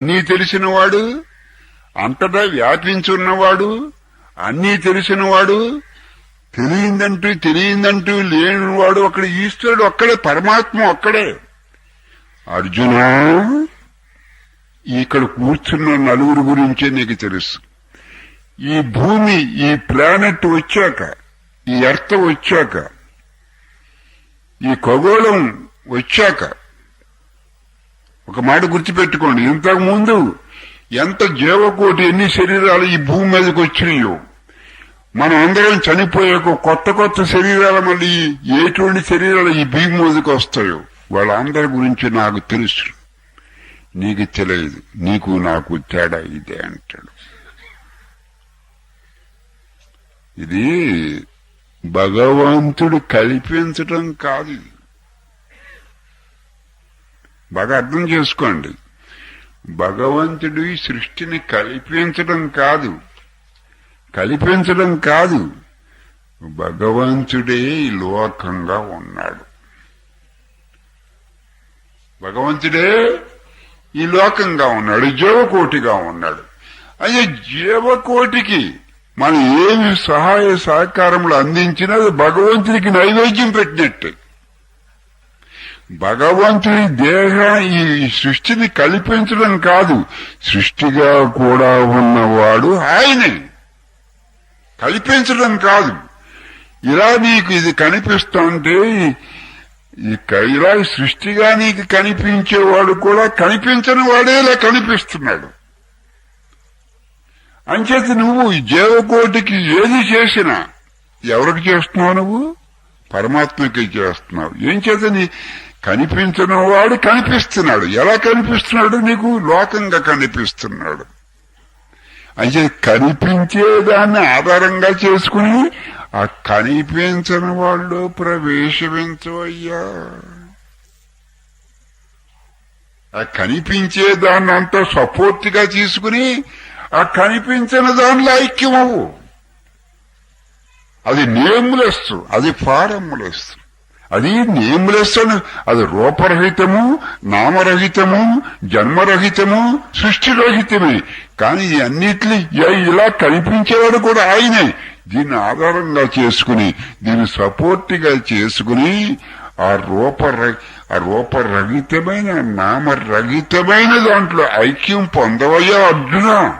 అన్నీ తెలిసినవాడు అంతటా వ్యాపించున్నవాడు అన్నీ తెలిసినవాడు తెలియందంటూ తెలియందంటూ లేనివాడు అక్కడ ఈశ్వరుడు ఒక్కడే పరమాత్మ ఒక్కడే. అర్జున ఇక్కడ కూర్చున్న నలుగురు గురించే నీకు తెలుసు. ఈ భూమి ఈ ప్లానెట్ వచ్చాక ఈ ఎర్త్ వచ్చాక ఈ ఖగోళం వచ్చాక ఒక మాట గుర్తుపెట్టుకోండి. ఇంతకు ముందు ఎంత జీవకోటి ఎన్ని శరీరాలు ఈ భూమి మీదకి వచ్చినాయో మనం అందరం చనిపోయాక కొత్త కొత్త శరీరాలు మళ్ళీ ఎటువంటి శరీరాలు ఈ భూమి మీదకి వస్తాయో వాళ్ళందరి గురించి నాకు తెలుసు. నీకు తెలియదు. నీకు నాకు తేడా ఇదే అంటాడు. ఇది భగవంతుడు కల్పించటం కాదు బాగా అర్థం చేసుకోండి. భగవంతుడు ఈ సృష్టిని కల్పించడం కాదు. కల్పించడం కాదు. భగవంతుడే ఈ లోకంగా ఉన్నాడు. భగవంతుడే ఈ లోకంగా ఉన్నాడు జీవకోటిగా ఉన్నాడు. అయ్యే జీవకోటికి మనం ఏమి సహాయ సహకారములు అందించినా అది భగవంతుడికి నైవేద్యం పెట్టినట్టే. భగవంతుడి దేహ ఈ సృష్టిని కల్పించడం కాదు. సృష్టిగా కూడా ఉన్నవాడు ఆయనే. కల్పించడం కాదు. ఇలా నీకు ఇది కనిపిస్తుంటే ఈ ఇలా సృష్టిగా నీకు కనిపించేవాడు కూడా కనిపించని వాడేలా కనిపిస్తున్నాడు. అంచేత నువ్వు జీవకోటికి ఏది చేసినా ఎవరికి చేస్తున్నావు నువ్వు? పరమాత్మకి చేస్తున్నావు. ఏం చేత నీ కనిపించిన వాడు కనిపిస్తున్నాడు. ఎలా కనిపిస్తున్నాడు నీకు? లోకంగా కనిపిస్తున్నాడు. అయితే కనిపించేదాన్ని ఆధారంగా చేసుకుని ఆ కనిపించని వాళ్ళు ప్రవేశించవయ్యా ఆ కనిపించే దాన్ని అంతా సపోర్ట్గా తీసుకుని ఆ కనిపించిన దానిలో ఐక్యమవు. అది నేములేస్తు అది ఫారమ్లెస్ అది నేమ్లెస్ అని అది రూపరహితము నామరహితము జన్మరహితము సృష్టిరహితమే. కానీ ఈ అన్నిటిని ఇలా కనిపించేవాడు కూడా ఆయనే. దీన్ని ఆధారంగా చేసుకుని దీన్ని సపోర్ట్గా చేసుకుని ఆ రూప ఆ రూపరహితమైన నామరహితమైన దాంట్లో ఐక్యం పొందవయ్యా అర్జున.